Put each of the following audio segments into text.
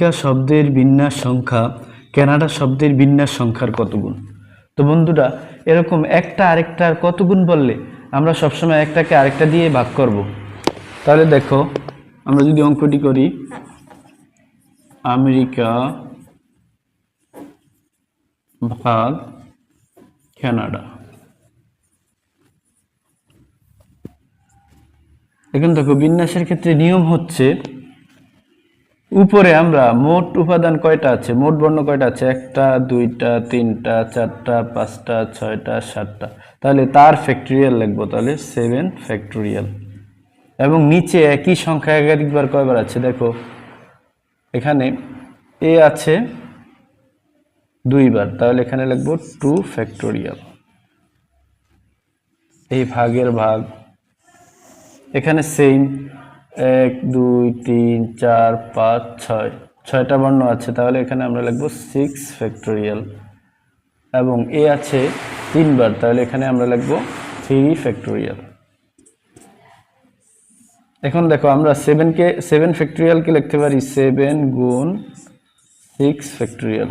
America শব্দের বিন্যাস সংখ্যা, কানাডা শব্দের বিন্যাস সংখ্যার কত গুণ তো বন্ধুরা, এরকম একটা আরেকটার কত গুণ বললে আমরা সবসময় একটাকে আরেকটা দিয়ে ভাগ করব। তাহলে দেখো, আমরা যদি অঙ্কটি করি, আমেরিকা ভাগ কানাডা। এখন দেখো, বিন্যাসের ক্ষেত্রে নিয়ম হচ্ছে উপরে আমরা মোট উপাদান কয়টা আছে? মোট বর্ণ কয়টা আছে? একটা, দুইটা, তিনটা, চারটা, পাঁচটা, ছয়টা, সাতটা। তাহলে তার ফ্যাক্টরিয়াল লিখব তাহলে সেভেন ফ্যাক্টরিয়াল এবং নিচে একই সংখ্যা একাধিকবার কয়বার আছে? দেখো, এখানে এ আছে দুইবার, তাহলে এখানে লিখব টু ফ্যাক্টোরিয়াল এই ভাগের ভাগ। এখানে সেম এক, দুই, তিন, চার, পাঁচ, ছয়। ছয়টা বর্ণ আছে, তাহলে এখানে আমরা লিখব সিক্স ফ্যাক্টোরিয়াল এবং এ আছে তিনবার, তাহলে এখানে আমরা লিখব থ্রি ফ্যাক্টোরিয়াল এখন দেখো, আমরা সেভেনকে সেভেন ফ্যাক্টোরিয়ালকে লিখতে পারি সেভেন গুণ সিক্স ফ্যাক্টোরিয়াল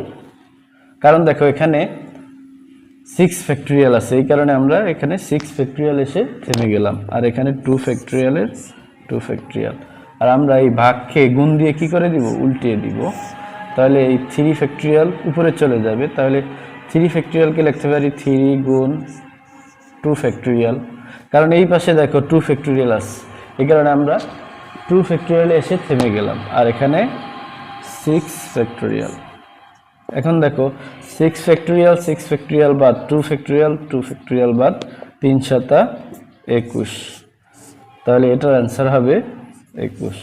কারণ দেখো, এখানে সিক্স ফ্যাক্টরিয়াল আছে, এই কারণে আমরা এখানে সিক্স ফ্যাক্টরিয়াল এসে থেমে গেলাম, আর এখানে টু ফ্যাক্টরিয়ালের টু ফ্যাক্টরিয়াল আর আমরা এই ভাগকে গুণ দিয়ে কি করে দিব? উল্টিয়ে দিব। তাহলে এই থ্রি ফ্যাক্টরিয়াল উপরে চলে যাবে। তাহলে থ্রি ফ্যাক্টরিয়ালকে লিখতে পারি থ্রি গুণ টু ফ্যাক্টরিয়াল কারণ এই পাশে দেখো টু ফ্যাক্টরিয়াল আছে। এই কারণে আমরা টু ফ্যাক্টরিয়ালে এসে থেমে গেলাম। আর এখানে সিক্স ফ্যাক্টরিয়াল এখন দেখো সিক্স ফ্যাক্টরিয়াল সিক্স ফ্যাক্টরিয়াল বাদ টু ফ্যাক্টরিয়াল টু ফ্যাক্টরিয়াল বাদ তিন সাতা একুশ। তাহলে এটার অ্যান্সার হবে একুশ।